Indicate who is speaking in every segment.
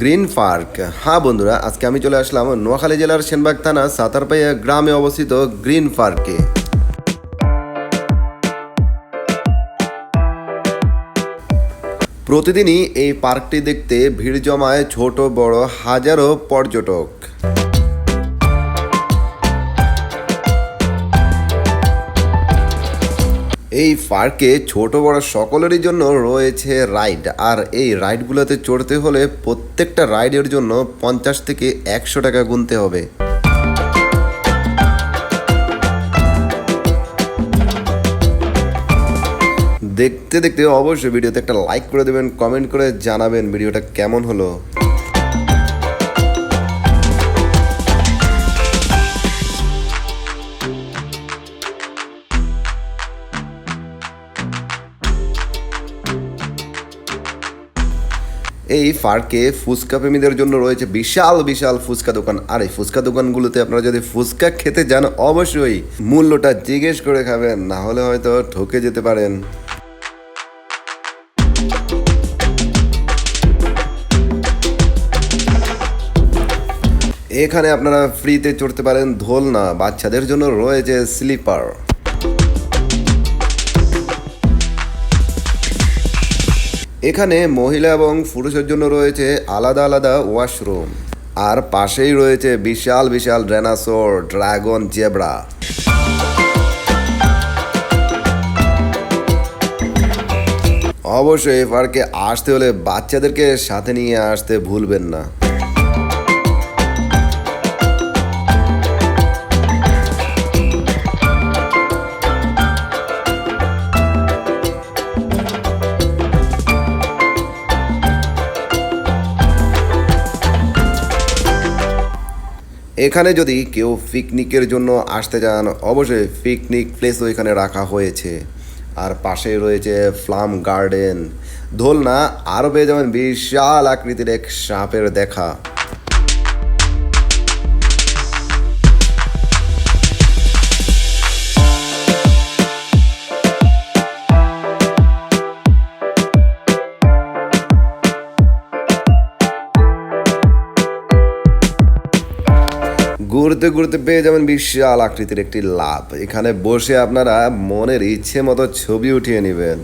Speaker 1: Green park. হ্যাঁ বন্ধুরা, আজকে আমি চলে আসলাম নোয়াখালী জেলার সেনবাগ থানা সাতারপাইয়া গ্রামে অবস্থিত গ্রিন পার্কে। প্রতিদিনই এই পার্কটি দেখতে ভিড় জমায় ছোট, বড়, হাজারো পর্যটক। এই পার্কে ছোট বড় সকলেরই জন্য রয়েছে রাইড। আর এই রাইডগুলোতে চড়তে হলে প্রত্যেকটা রাইডের জন্য পঞ্চাশ থেকে একশো টাকা গুনতে হবে। দেখতে দেখতে অবশ্যই ভিডিওতে একটা লাইক করে দেবেন কমেন্ট করে জানাবেন ভিডিওটা কেমন হলো। এই পার্কে ফুচকা প্রেমীদের জন্য রয়েছে বিশাল বিশাল ফুচকা দোকান। আর এই ফুচকা দোকানগুলোতে আপনারা যদি ফুচকা খেতে যান, অবশ্যই মূল্যটা জিজ্ঞেস করে খাবেন, না হলে হয়তো ঠকে যেতে পারেন। এখানে আপনারা ফ্রিতে চড়তে পারেন দোলনা বাচ্চাদের জন্য রয়েছে স্লিপার এখানে মহিলা এবং পুরুষের জন্য রয়েছে আলাদা আলাদা ওয়াশরুম। আর পাশেই রয়েছে বিশাল বিশাল ড্রেনাসোর, ড্রাগন জেব্রা। অবশ্যই এই পার্কে আসতে হলে বাচ্চাদেরকে সাথে নিয়ে আসতে ভুলবেন না। এখানে যদি কেউ পিকনিকের জন্য আসতে চান অবশ্যই পিকনিক প্লেসও এখানে রাখা হয়েছে। আর পাশে রয়েছে ফ্লাম গার্ডেন ধোলনা আরও পেয়ে যাবেন বিশাল আকৃতির এক সাপের দেখা। ঘুরতে ঘুরতে পেয়ে যাবেন বিশাল আকৃতির একটি লাভ। এখানে বসে আপনারা মনের ইচ্ছে মতো ছবি উঠিয়ে নেবেন।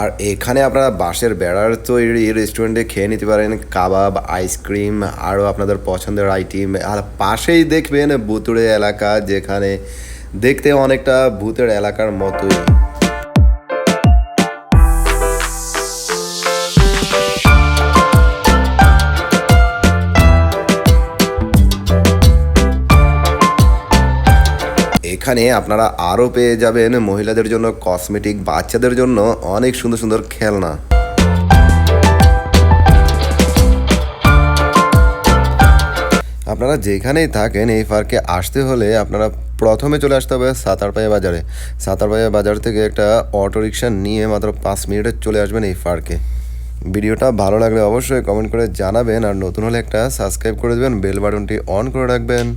Speaker 1: আর এখানে আপনারা বাঁশের বেড়ার তৈরি রেস্টুরেন্টে খেয়ে নিতে পারেন কাবাব, আইসক্রিম, আরও আপনাদের পছন্দের আইটেম আর পাশেই দেখবেন ভুতুড়ে এলাকা, যেখানে দেখতে অনেকটা ভূতের এলাকার মতোই। এখানে আপনারা আরও পেয়ে যাবেন মহিলাদের জন্য কসমেটিক বাচ্চাদের জন্য অনেক সুন্দর সুন্দর খেলনা। আপনারা যেখানেই থাকেন, এই পার্কে আসতে হলে আপনারা প্রথমে চলে আসতে হবে সাতারপাইয়া বাজারে। সাতারপাইয়া বাজার থেকে একটা অটো রিক্সা নিয়ে মাত্র পাঁচ মিনিটে চলে আসবেন এই পার্কে। ভিডিওটা ভালো লাগলে অবশ্যই কমেন্ট করে জানাবেন আর নতুন হলে একটা সাবস্ক্রাইব করে দেবেন বেল বাটনটি অন করে রাখবেন।